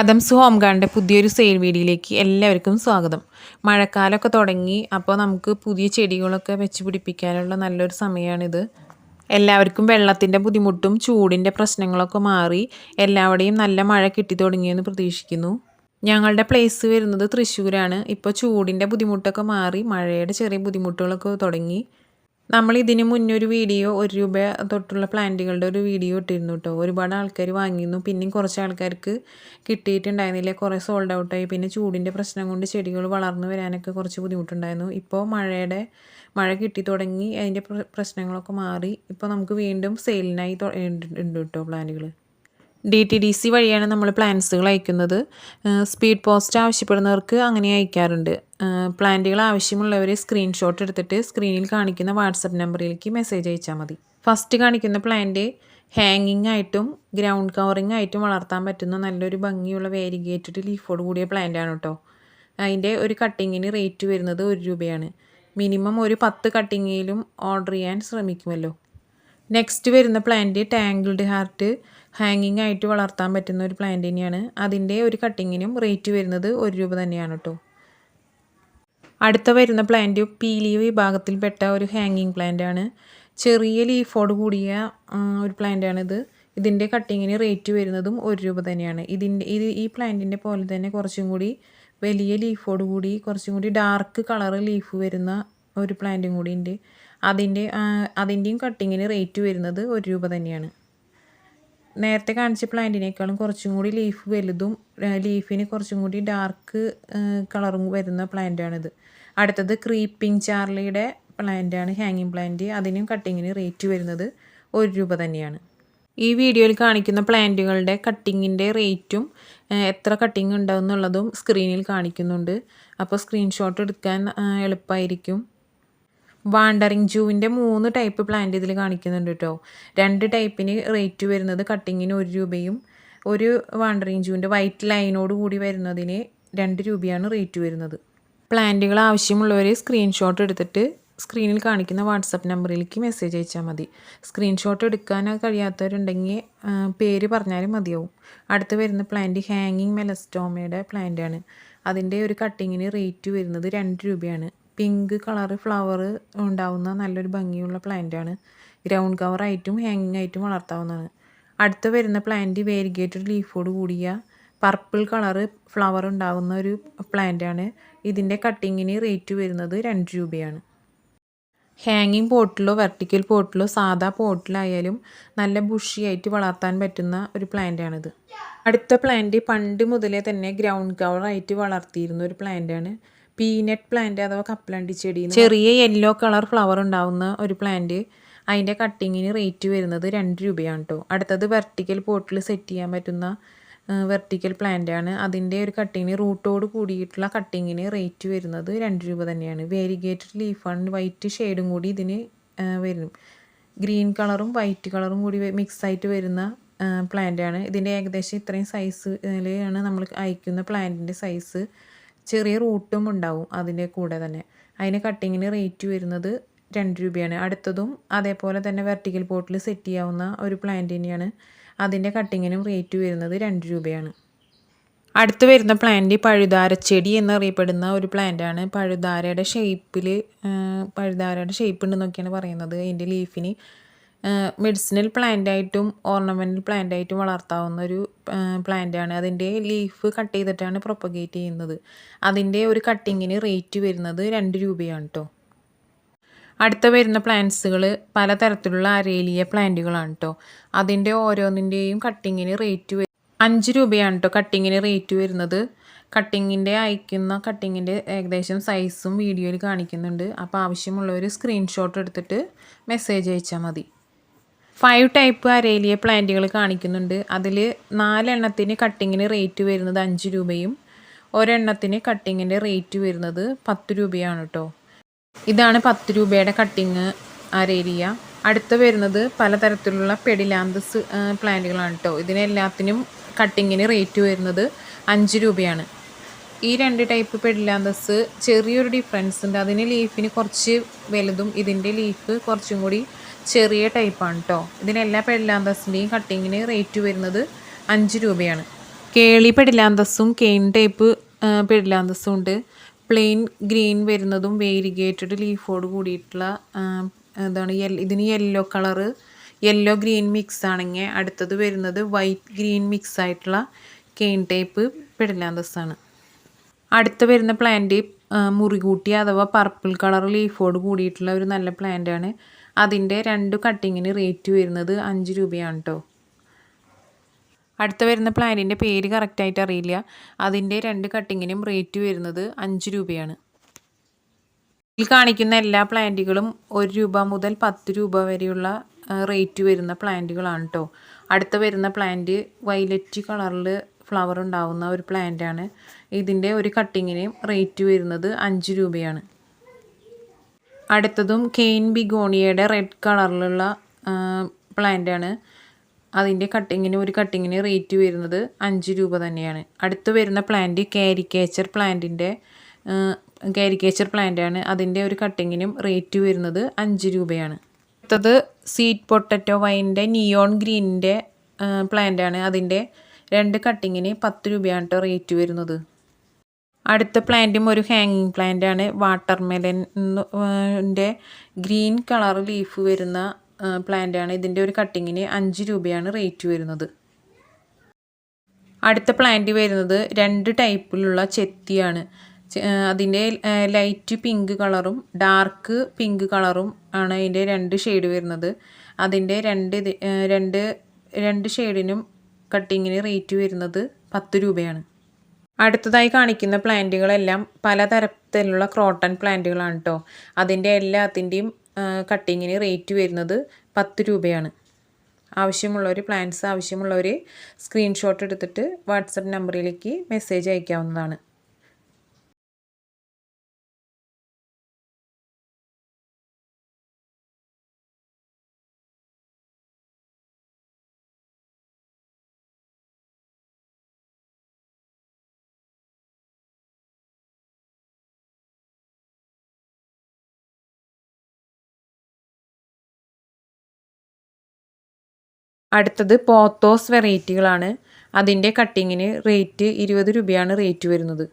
Adams home ഗാർഡിന്റെ പുതിയൊരു sale വീഡിയോയിലേക്ക് എല്ലാവർക്കും സ്വാഗതം. മഴക്കാലമൊക്കെ തുടങ്ങി അപ്പോൾ നമുക്ക് പുതിയ ചെടികളൊക്കെ വെച്ച് പിടിപ്പിക്കാനുള്ള നല്ലൊരു സമയമാണിത്. എല്ലാവർക്കും വെള്ളത്തിന്റെ ബുദ്ധിമുട്ടും ചൂടിന്റെ പ്രശ്നങ്ങളൊക്കെ മാറി എല്ലാവരുടെയും നല്ല മഴ കിട്ടി തുടങ്ങിയെന്ന് പ്രതീക്ഷിക്കുന്നു. ഞങ്ങളുടെ പ്ലേസ് വരുന്നത് തൃശ്ശൂരാണ്. ഇപ്പോൾ ചൂടിന്റെ ബുദ്ധിമുട്ടൊക്കെ മാറി മഴയുടെ ചെറിയ ബുദ്ധിമുട്ടുകളൊക്കെ തുടങ്ങി. നമ്മൾ ഇതിന് മുന്നേ ഒരു വീഡിയോ ഒരു രൂപ തൊട്ടുള്ള പ്ലാന്റുകളുടെ ഒരു വീഡിയോ ഇട്ടിരുന്നു കേട്ടോ ഒരുപാട് ആൾക്കാർ വാങ്ങിയിരുന്നു പിന്നെയും കുറച്ച് ആൾക്കാർക്ക് കിട്ടിയിട്ടുണ്ടായിരുന്നില്ല. കുറേ സോൾഡ് ഔട്ടായി പിന്നെ ചൂടിന്റെ പ്രശ്നം കൊണ്ട് ചെടികൾ വളർന്നു വരാനൊക്കെ കുറച്ച് ബുദ്ധിമുട്ടുണ്ടായിരുന്നു. ഇപ്പോൾ മഴയുടെ മഴ കിട്ടി തുടങ്ങി അതിന്റെ പ്രശ്നങ്ങളൊക്കെ മാറി. ഇപ്പോൾ നമുക്ക് വീണ്ടും സെയിലിനായി ഉണ്ട് കേട്ടോ പ്ലാന്റുകൾ ഡി ടി ഡി സി വഴിയാണ് നമ്മൾ പ്ലാന്റ്സുകൾ അയക്കുന്നത്. സ്പീഡ് പോസ്റ്റ് ആവശ്യപ്പെടുന്നവർക്ക് അങ്ങനെ അയക്കാറുണ്ട്. പ്ലാന്റുകൾ ആവശ്യമുള്ളവർ സ്ക്രീൻഷോട്ട് എടുത്തിട്ട് സ്ക്രീനിൽ കാണിക്കുന്ന വാട്സപ്പ് നമ്പറിലേക്ക് മെസ്സേജ് അയച്ചാൽ മതി. ഫസ്റ്റ് കാണിക്കുന്ന പ്ലാന്റ് ഹാങ്ങിങ് ആയിട്ടും ഗ്രൗണ്ട് കവറിങ് ആയിട്ടും വളർത്താൻ പറ്റുന്ന നല്ലൊരു ഭംഗിയുള്ള വേരിഗേറ്റഡ് ലീഫോട് കൂടിയ പ്ലാന്റ് ആണ് കേട്ടോ അതിന്റെ ഒരു കട്ടിങ്ങിന് റേറ്റ് വരുന്നത് ഒരു രൂപയാണ്. മിനിമം ഒരു പത്ത് കട്ടിങ്ങിലും ഓർഡർ ചെയ്യാൻ ശ്രമിക്കുമല്ലോ. നെക്സ്റ്റ് വരുന്ന പ്ലാന്റ് ടാങ്കിൾഡ് ഹാർട്ട് ഹാങ്ങിങ് ആയിട്ട് വളർത്താൻ പറ്റുന്ന ഒരു പ്ലാന്റ് തന്നെയാണ്. അതിന്റെ ഒരു കട്ടിങ്ങിനും റേറ്റ് വരുന്നത് ഒരു രൂപ തന്നെയാണ് കേട്ടോ അടുത്ത വരുന്ന പ്ലാന്റ് പീലിയ വിഭാഗത്തിൽപ്പെട്ട ഒരു ഹാങ്ങിങ് പ്ലാന്റ് ആണ്. ചെറിയ ലീഫോട് കൂടിയ ഒരു പ്ലാന്റ് ആണിത്. ഇതിന്റെ കട്ടിങ്ങിന് റേറ്റ് വരുന്നതും ഒരു രൂപ തന്നെയാണ്. ഇതിന്റെ ഇത് ഈ പ്ലാന്റിന്റെ പോലെ തന്നെ കുറച്ചും കൂടി വലിയ ലീഫോട് കൂടി കുറച്ചും കൂടി ഡാർക്ക് കളർ ലീഫ് വരുന്ന ഒരു പ്ലാന്റും കൂടി ഉണ്ട്. അതിന്റെ അതിന്റെയും കട്ടിങ്ങിന് റേറ്റ് വരുന്നത് ഒരു രൂപ തന്നെയാണ്. നേരത്തെ കാണിച്ച പ്ലാന്റിനേക്കാളും കുറച്ചും കൂടി ലീഫ് വലുതും ലീഫിന് കുറച്ചും കൂടി ഡാർക്ക് കളറും വരുന്ന പ്ലാന്റാണിത്. അടുത്തത് ക്രീപ്പിംഗ് ചാർലിയുടെ പ്ലാന്റാണ് ഹാങ്ങിങ് പ്ലാന്റ്. അതിനും കട്ടിങ്ങിന് റേറ്റ് വരുന്നത് ഒരു രൂപ തന്നെയാണ്. ഈ വീഡിയോയിൽ കാണിക്കുന്ന പ്ലാന്റുകളുടെ കട്ടിങ്ങിന്റെ റേറ്റും എത്ര കട്ടിങ് ഉണ്ടാവും എന്നുള്ളതും സ്ക്രീനിൽ കാണിക്കുന്നുണ്ട്. അപ്പോൾ സ്ക്രീൻഷോട്ട് എടുക്കാൻ എളുപ്പമായിരിക്കും. വാണ്ടറിങ് ജൂവിന്റെ മൂന്ന് ടൈപ്പ് പ്ലാന്റ് ഇതിൽ കാണിക്കുന്നുണ്ട് കേട്ടോ രണ്ട് ടൈപ്പിന് റേറ്റ് വരുന്നത് കട്ടിങ്ങിന് ഒരു രൂപയും ഒരു വാണ്ടറിങ് ജൂവിന്റെ വൈറ്റ് ലൈനോട് കൂടി വരുന്നതിന് രണ്ട് രൂപയാണ് റേറ്റ് വരുന്നത്. പ്ലാന്റുകൾ ആവശ്യമുള്ളവർ സ്ക്രീൻഷോട്ട് എടുത്തിട്ട് സ്ക്രീനിൽ കാണിക്കുന്ന വാട്സപ്പ് നമ്പറിലേക്ക് മെസ്സേജ് അയച്ചാൽ മതി. സ്ക്രീൻഷോട്ട് എടുക്കാൻ കഴിയാത്തവരുണ്ടെങ്കിൽ പേര് പറഞ്ഞാലും മതിയാവും. അടുത്ത് വരുന്ന പ്ലാന്റ് ഹാങ്ങിങ് മെലസ്റ്റോമയുടെ പ്ലാന്റാണ് അതിന്റെ ഒരു കട്ടിങ്ങിന് റേറ്റ് വരുന്നത് രണ്ട് രൂപയാണ്. പിങ്ക് കളറ് ഫ്ലവർ ഉണ്ടാവുന്ന നല്ലൊരു ഭംഗിയുള്ള പ്ലാന്റാണ് ഗ്രൗണ്ട് കവർ ആയിട്ടും ഹാങ്ങിങ് ആയിട്ടും വളർത്താവുന്നതാണ്. അടുത്ത് വരുന്ന പ്ലാന്റ് വേരിഗേറ്റഡ് ലീഫോട് കൂടിയ പർപ്പിൾ കളറ് ഫ്ലവർ ഉണ്ടാകുന്ന ഒരു പ്ലാന്റാണ് ഇതിന്റെ കട്ടിങ്ങിന് റേറ്റ് വരുന്നത് രണ്ട് രൂപയാണ്. ഹാങ്ങിങ് പോട്ടിലോ വെർട്ടിക്കൽ പോട്ടിലോ സാധാ പോട്ടിലായാലും നല്ല ബുഷിയായിട്ട് വളർത്താൻ പറ്റുന്ന ഒരു പ്ലാന്റാണിത് അടുത്ത പ്ലാന്റ് പണ്ട് മുതലേ തന്നെ ഗ്രൗണ്ട് കവറായിട്ട് വളർത്തിയിരുന്ന ഒരു പ്ലാന്റാണ് പീനട്ട് പ്ലാന്റ് അഥവാ കപ്പലണ്ടി ചെടി ചെറിയ യെല്ലോ കളർ ഫ്ലവർ ഉണ്ടാവുന്ന ഒരു പ്ലാന്റ് അതിന്റെ കട്ടിങ്ങിന് റേറ്റ് വരുന്നത് രണ്ട് രൂപയാണ് കേട്ടോ അടുത്തത് വെർട്ടിക്കൽ പോട്ടിൽ സെറ്റ് ചെയ്യാൻ പറ്റുന്ന വെർട്ടിക്കൽ പ്ലാന്റ് ആണ്. അതിന്റെ ഒരു കട്ടിങ്ങിന് റൂട്ടോട് കൂടിയിട്ടുള്ള കട്ടിങ്ങിന് റേറ്റ് വരുന്നത് രണ്ട് രൂപ തന്നെയാണ്. വേരിഗേറ്റഡ് ലീഫാണ് വൈറ്റ് ഷെയ്ഡും കൂടി ഇതിന് വരും. ഗ്രീൻ കളറും വൈറ്റ് കളറും കൂടി മിക്സ് ആയിട്ട് വരുന്ന പ്ലാന്റ് ആണ്. ഇതിന്റെ ഏകദേശം ഇത്രയും സൈസിലാണ് നമ്മൾ അയക്കുന്ന പ്ലാന്റിന്റെ സൈസ് ചെറിയ റൂട്ടും ഉണ്ടാവും അതിന്റെ കൂടെ തന്നെ. അതിന് കട്ടിങ്ങിന് റേറ്റ് വരുന്നത് രണ്ട് രൂപയാണ്. അടുത്തതും അതേപോലെ തന്നെ വെർട്ടിക്കൽ പോട്ടിൽ സെറ്റ് ചെയ്യാവുന്ന ഒരു പ്ലാന്റ് തന്നെയാണ്. അതിന്റെ കട്ടിങ്ങിനും റേറ്റ് വരുന്നത് രണ്ട് രൂപയാണ്. അടുത്ത് വരുന്ന പ്ലാന്റ് പഴുതാരച്ചെടി എന്നറിയപ്പെടുന്ന ഒരു പ്ലാന്റാണ് പഴുതാരയുടെ ഷേപ്പിൽ പഴുതാരയുടെ ഷേപ്പ് ഉണ്ടെന്നൊക്കെയാണ് പറയുന്നത്. അതിന്റെ ലീഫിന് മെഡിസിനൽ പ്ലാന്റായിട്ടും ഓർണമെന്റൽ പ്ലാന്റായിട്ടും വളർത്താവുന്ന ഒരു പ്ലാന്റാണ് അതിന്റെ ലീഫ് കട്ട് ചെയ്തിട്ടാണ് പ്രൊപ്പഗേറ്റ് ചെയ്യുന്നത്. അതിന്റെ ഒരു കട്ടിങ്ങിന് റേറ്റ് വരുന്നത് രണ്ട് രൂപയാണ് കേട്ടോ അടുത്ത വരുന്ന പ്ലാന്റ്സുകൾ പലതരത്തിലുള്ള അരേലിയ പ്ലാന്റുകളാണ് കേട്ടോ അതിന്റെ ഓരോന്നിന്റെയും കട്ടിങ്ങിന് റേറ്റ് അഞ്ച് രൂപയാണ് കേട്ടോ കട്ടിങ്ങിന് റേറ്റ് വരുന്നത്. കട്ടിങ്ങിന്റെ അയക്കുന്ന കട്ടിങ്ങിന്റെ ഏകദേശം സൈസും വീഡിയോയിൽ കാണിക്കുന്നുണ്ട്. അപ്പോൾ ആവശ്യമുള്ളവർ സ്ക്രീൻഷോട്ട് എടുത്തിട്ട് മെസ്സേജ് അയച്ചാൽ മതി. ഫൈവ് ടൈപ്പ് അരേലിയ പ്ലാന്റുകൾ കാണിക്കുന്നുണ്ട്. അതിൽ നാലെണ്ണത്തിന് കട്ടിങ്ങിന് റേറ്റ് വരുന്നത് അഞ്ച് രൂപയും ഒരെണ്ണത്തിന് കട്ടിങ്ങിന്റെ റേറ്റ് വരുന്നത് പത്ത് രൂപയാണ് കേട്ടോ ഇതാണ് പത്ത് രൂപയുടെ കട്ടിങ് അരേലിയ. അടുത്ത വരുന്നത് പലതരത്തിലുള്ള പെഡിലാന്തസ് പ്ലാന്റുകളാണ് കേട്ടോ ഇതിനെല്ലാത്തിനും കട്ടിങ്ങിന് റേറ്റ് വരുന്നത് അഞ്ച് രൂപയാണ്. ഈ രണ്ട് ടൈപ്പ് പെഡിലാന്തസ് ചെറിയൊരു ഡിഫറൻസ് ഉണ്ട്. അതിന് ലീഫിന് കുറച്ച് വലുതും ഇതിന്റെ ലീഫ് കുറച്ചും കൂടി ചെറിയ ടൈപ്പാണ് കേട്ടോ ഇതിനെല്ലാ പെല്ലാന്തസിന്റെയും കട്ടിങ്ങിന് റേറ്റ് വരുന്നത് അഞ്ച് രൂപയാണ്. കേളി പെടിലാന്തസും കെയിൻ ടൈപ്പ് പെടിലാന്തസും ഉണ്ട്. പ്ലെയിൻ ഗ്രീൻ വരുന്നതും വേരിഗേറ്റഡ് ലീഫോട് കൂടിയിട്ടുള്ള എന്താണ് ഇതിന് yellow colour yellow green mix ആണെങ്കിൽ അടുത്തത് വരുന്നത് വൈറ്റ് ഗ്രീൻ മിക്സ് ആയിട്ടുള്ള കെയിൻ ടൈപ്പ് പെടിലാന്തസാണ് അടുത്ത വരുന്ന പ്ലാന്റ് മുറികൂട്ടി അഥവാ പർപ്പിൾ കളർ ലീഫോട് കൂടിയിട്ടുള്ള ഒരു നല്ല പ്ലാന്റാണ് അതിന്റെ രണ്ട് കട്ടിങ്ങിന് റേറ്റ് വരുന്നത് അഞ്ച് രൂപയാണ് കേട്ടോ അടുത്ത വരുന്ന പ്ലാനിന്റെ പേര് കറക്റ്റായിട്ട് അറിയില്ല. അതിന്റെ രണ്ട് കട്ടിങ്ങിനും റേറ്റ് വരുന്നത് അഞ്ച് രൂപയാണ്. ഇതിൽ കാണിക്കുന്ന എല്ലാ പ്ലാന്റുകളും ഒരു രൂപ മുതൽ പത്ത് രൂപ വരെയുള്ള റേറ്റ് വരുന്ന പ്ലാന്റുകളാണ് കേട്ടോ അടുത്ത വരുന്ന പ്ലാന്റ് വൈലറ്റ് കളറിൽ ഫ്ലവർ ഉണ്ടാവുന്ന ഒരു പ്ലാന്റാണ്. ഇതിന്റെ ഒരു കട്ടിങ്ങിന് റേറ്റ് വരുന്നത് അഞ്ച് രൂപയാണ്. അടുത്തതും കെയിൻ ബിഗോണിയയുടെ റെഡ് കളറിലുള്ള പ്ലാന്റ് ആണ്. അതിന്റെ കട്ടിങ്ങിന് ഒരു കട്ടിങ്ങിന് റേറ്റ് വരുന്നത് അഞ്ച് രൂപ തന്നെയാണ്. അടുത്ത് വരുന്ന പ്ലാന്റ് കാരിക്കേച്ചർ പ്ലാന്റിന്റെ കാരിക്കേച്ചർ പ്ലാന്റ് ആണ്. അതിന്റെ ഒരു കട്ടിങ്ങിനും റേറ്റ് വരുന്നത് അഞ്ച് രൂപയാണ്. അടുത്തത് സീറ്റ് പൊട്ടറ്റോ വൈന്റെ നിയോൺ ഗ്രീനിന്റെ ആണ്. അതിന്റെ രണ്ട് കട്ടിങ്ങിന് പത്ത് രൂപയാണ് കേട്ടോ റേറ്റ് വരുന്നത്. അടുത്ത പ്ലാന്റും ഒരു ഹാങ്ങിങ് പ്ലാന്റാണ് വാട്ടർ മെലന്റെ ഗ്രീൻ കളർ ലീഫ് വരുന്ന പ്ലാന്റാണ് ഇതിന്റെ ഒരു കട്ടിങ്ങിന് അഞ്ച് രൂപയാണ് റേറ്റ് വരുന്നത്. അടുത്ത പ്ലാന്റ് വരുന്നത് രണ്ട് ടൈപ്പിലുള്ള ചെത്തിയാണ്. അതിന്റെ ലൈറ്റ് പിങ്ക് കളറും ഡാർക്ക് പിങ്ക് കളറും ആണ് അതിന്റെ രണ്ട് ഷെയ്ഡ് വരുന്നത്. അതിന്റെ രണ്ട് രണ്ട് രണ്ട് ഷെയ്ഡിനും കട്ടിങ്ങിന് റേറ്റ് വരുന്നത് പത്ത് രൂപയാണ്. അടുത്തതായി കാണിക്കുന്ന പ്ലാന്റുകളെല്ലാം പലതരത്തിലുള്ള ക്രോട്ടൺ പ്ലാന്റുകളാണ് കേട്ടോ അതിന്റെ എല്ലാത്തിന്റെയും കട്ടിങ്ങിന് റേറ്റ് വരുന്നത് പത്ത് രൂപയാണ്. ആവശ്യമുള്ളവർ പ്ലാന്റ്സ് ആവശ്യമുള്ളവർ സ്ക്രീൻഷോട്ട് എടുത്തിട്ട് വാട്സപ്പ് നമ്പറിലേക്ക് മെസ്സേജ് അയക്കാവുന്നതാണ്. അടുത്തത് പോത്തോസ് വെറൈറ്റികളാണ്. അതിന്റെ കട്ടിങ്ങിന് റേറ്റ് ഇരുപത് രൂപയാണ് റേറ്റ് വരുന്നത്.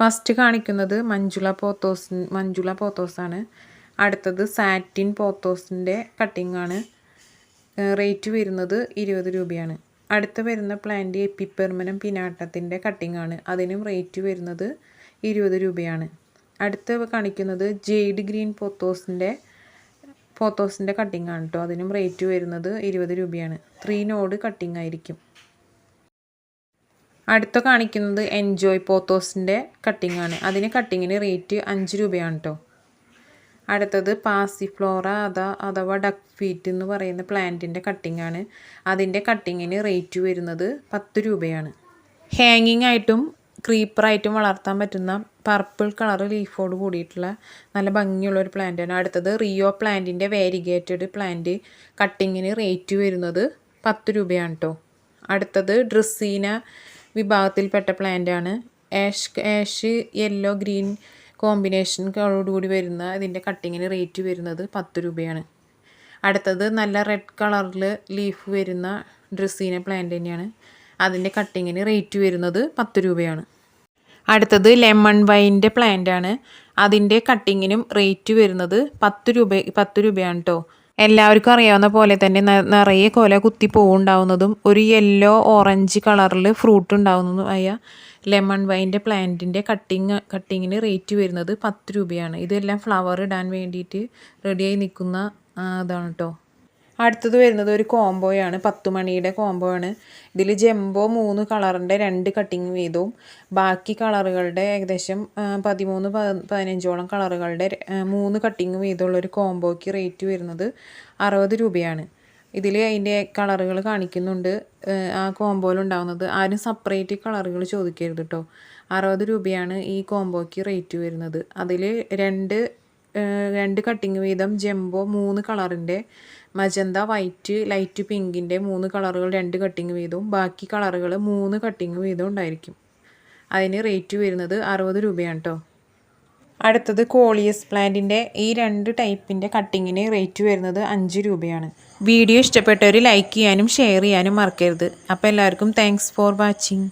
ഫസ്റ്റ് കാണിക്കുന്നത് മഞ്ജുള പോത്തോസ് മഞ്ജുള പോത്തോസാണ്. അടുത്തത് സാറ്റിൻ പോത്തോസിന്റെ കട്ടിങ്ങാണ്. റേറ്റ് വരുന്നത് ഇരുപത് രൂപയാണ്. അടുത്ത് വരുന്ന പ്ലാന്റ് എപ്പിപ്പെർമനം പിനാട്ടത്തിന്റെ കട്ടിങ്ങാണ്. അതിനും റേറ്റ് വരുന്നത് ഇരുപത് രൂപയാണ്. അടുത്ത് കാണിക്കുന്നത് ജെയ്ഡ് ഗ്രീൻ പോത്തോസിന്റെ പോത്തോസിന്റെ കട്ടിംഗ് ആണ് കേട്ടോ അതിനും റേറ്റ് വരുന്നത് ഇരുപത് രൂപയാണ്. ത്രീ നോഡ് കട്ടിംഗ് ആയിരിക്കും. അടുത്ത കാണിക്കുന്നത് എൻജോയ് പോത്തോസിന്റെ കട്ടിംഗ് ആണ്. അതിന് കട്ടിങ്ങിന് റേറ്റ് അഞ്ച് രൂപയാണ് കേട്ടോ അടുത്തത് പാസിഫ്ലോറ അത അഥവാ ഡക്ക് ഫീറ്റ് എന്ന് പറയുന്ന പ്ലാന്റിന്റെ കട്ടിംഗ് ആണ്. അതിന്റെ കട്ടിങ്ങിന് റേറ്റ് വരുന്നത് പത്ത് രൂപയാണ്. ഹാങ്ങിങ് ആയിട്ടും ക്രീപ്പറായിട്ടും വളർത്താൻ പറ്റുന്ന പർപ്പിൾ കളർ ലീഫോട് കൂടിയിട്ടുള്ള നല്ല ഭംഗിയുള്ള ഒരു പ്ലാന്റാണ് അടുത്തത് റിയോ പ്ലാന്റിന്റെ വേരിഗേറ്റഡ് പ്ലാന്റ് കട്ടിങ്ങിന് റേറ്റ് വരുന്നത് പത്ത് രൂപയാണ് കേട്ടോ അടുത്തത് ഡ്രസ്സീന വിഭാഗത്തിൽപ്പെട്ട പ്ലാന്റാണ് ash ash yellow green combination കളോടുകൂടി വരുന്ന ഇതിന്റെ കട്ടിങ്ങിന് റേറ്റ് വരുന്നത് പത്ത് രൂപയാണ്. അടുത്തത് നല്ല റെഡ് കളറിൽ ലീഫ് വരുന്ന ഡ്രസ്സീന പ്ലാന്റ് തന്നെയാണ്. അതിന്റെ കട്ടിങ്ങിന് റേറ്റ് വരുന്നത് പത്ത് രൂപയാണ്. അടുത്തത് ലെമൺ വൈന്റെ പ്ലാന്റ് ആണ്. അതിന്റെ കട്ടിങ്ങിനും റേറ്റ് വരുന്നത് പത്ത് രൂപ പത്ത് രൂപയാണ് കേട്ടോ എല്ലാവർക്കും അറിയാവുന്ന പോലെ തന്നെ നിറയെ കൊല കുത്തി പൂവുണ്ടാവുന്നതും ഒരു യെല്ലോ ഓറഞ്ച് കളറിൽ ഫ്രൂട്ട് ഉണ്ടാവുന്നതും ആയ ലെമൺ വൈന്റെ പ്ലാന്റിന്റെ കട്ടിങ് കട്ടിങ്ങിന് റേറ്റ് വരുന്നത് പത്ത് രൂപയാണ്. ഇതെല്ലാം ഫ്ലവർ ഇടാൻ വേണ്ടിയിട്ട് റെഡിയായി നിൽക്കുന്ന ഇതാണ് കേട്ടോ അടുത്തത് വരുന്നത് ഒരു കോംബോയാണ് പത്ത് മണിയുടെ കോംബോ ആണ് ഇതിൽ ജംബോ മൂന്ന് കളറിന്റെ രണ്ട് കട്ടിങ് വീതവും ബാക്കി കളറുകളുടെ ഏകദേശം പതിമൂന്ന് പതിനഞ്ചോളം കളറുകളുടെ മൂന്ന് കട്ടിങ് വീതമുള്ള ഒരു കോംബോയ്ക്ക് റേറ്റ് വരുന്നത് അറുപത് രൂപയാണ്. ഇതിൽ അതിന്റെ കളറുകൾ കാണിക്കുന്നുണ്ട്. ആ കോംബോയിലുണ്ടാകുന്നത് ആരും സെപ്പറേറ്റ് കളറുകൾ ചോദിക്കരുത് കേട്ടോ അറുപത് രൂപയാണ് ഈ കോംബോയ്ക്ക് റേറ്റ് വരുന്നത്. അതിൽ രണ്ട് രണ്ട് കട്ടിങ് വീതം ജംബോ മൂന്ന് കളറിന്റെ മജന്ത വൈറ്റ് ലൈറ്റ് പിങ്കിന്റെ മൂന്ന് കളറുകൾ രണ്ട് കട്ടിങ് വീതവും ബാക്കി കളറുകൾ മൂന്ന് കട്ടിങ് വീതവും ഉണ്ടായിരിക്കും. അതിന് റേറ്റ് വരുന്നത് അറുപത് രൂപയാണ് കേട്ടോ അടുത്തത് കോളിയസ് പ്ലാന്റിന്റെ ഈ രണ്ട് ടൈപ്പിന്റെ കട്ടിങ്ങിന് റേറ്റ് വരുന്നത് അഞ്ച് രൂപയാണ്. വീഡിയോ ഇഷ്ടപ്പെട്ടവർ ലൈക്ക് ചെയ്യാനും ഷെയർ ചെയ്യാനും മറക്കരുത്. അപ്പോൾ എല്ലാവർക്കും താങ്ക്സ് ഫോർ വാച്ചിങ്